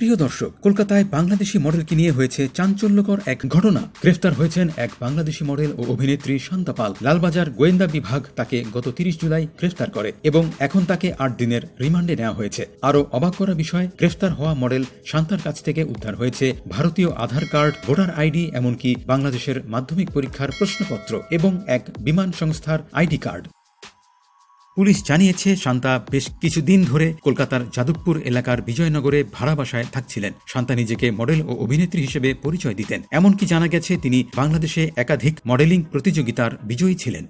প্রিয় দর্শক, কলকাতায় বাংলাদেশি মডেলকে নিয়ে হয়েছে চাঞ্চল্যকর এক ঘটনা। গ্রেফতার হয়েছেন এক বাংলাদেশি মডেল ও অভিনেত্রী শান্তা পাল। লালবাজার গোয়েন্দা বিভাগ তাকে গত তিরিশ জুলাই গ্রেফতার করে এবং এখন তাকে আট দিনের রিমান্ডে নেওয়া হয়েছে। আরও অবাক করা বিষয়, গ্রেফতার হওয়া মডেল শান্তার কাছ থেকে উদ্ধার হয়েছে ভারতীয় আধার কার্ড, ভোটার আইডি এমনকি বাংলাদেশের মাধ্যমিক পরীক্ষার প্রশ্নপত্র এবং এক বিমান সংস্থার আইডি কার্ড। পুলিশ জানিয়েছে, শান্তা বেশ কিছুদিন ধরে কলকাতার যাদবপুর এলাকার বিজয়নগরে ভাড়া বাসায় থাকছিলেন। শান্তা নিজেকে মডেল ও অভিনেত্রী হিসেবে পরিচয় দিতেন। এমনকি জানা গেছে, তিনি বাংলাদেশে একাধিক মডেলিং প্রতিযোগিতার বিজয়ী ছিলেন।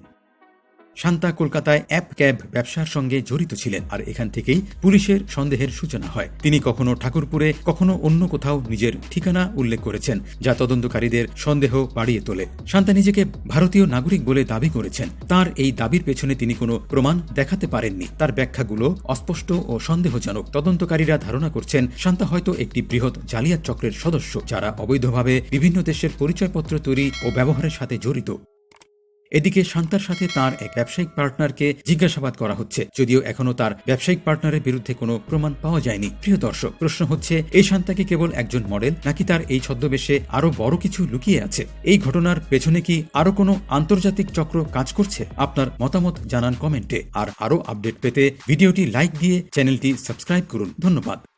শান্তা কলকাতায় অ্যাপ ক্যাব ব্যবসার সঙ্গে জড়িত ছিলেন, আর এখান থেকেই পুলিশের সন্দেহের সূচনা হয়। তিনি কখনো ঠাকুরপুরে, কখনো অন্য কোথাও নিজের ঠিকানা উল্লেখ করেছেন, যা তদন্তকারীদের সন্দেহ বাড়িয়ে তোলে। শান্তা নিজেকে ভারতীয় নাগরিক বলে দাবি করেছেন। তার এই দাবির পেছনে তিনি কোনো প্রমাণ দেখাতে পারেননি। তার ব্যাখ্যাগুলো অস্পষ্ট ও সন্দেহজনক। তদন্তকারীরা ধারণা করছেন, শান্তা হয়তো একটি বৃহৎ জালিয়াত চক্রের সদস্য, যারা অবৈধভাবে বিভিন্ন দেশের পরিচয়পত্র তৈরি ও ব্যবহারের সাথে জড়িত। এদিকে শান্তার সাথে তার এক ব্যবসায়িক পার্টনারকে জিজ্ঞাসাবাদ করা হচ্ছে। যদিও এখনও তার ব্যবসায়িক পার্টনারের বিরুদ্ধে কোনো প্রমাণ পাওয়া যায়নি। প্রিয় দর্শক, প্রশ্ন হচ্ছে, এই শান্তা কি কেবল একজন মডেল নাকি তার এই ছদ্মবেশে আরও বড় কিছু লুকিয়ে আছে? এই ঘটনার পেছনে কি আরও কোনো আন্তর্জাতিক চক্র কাজ করছে? আপনার মতামত জানান কমেন্টে। আর আরও আপডেট পেতে ভিডিওটি লাইক দিয়ে চ্যানেলটি সাবস্ক্রাইব করুন। ধন্যবাদ।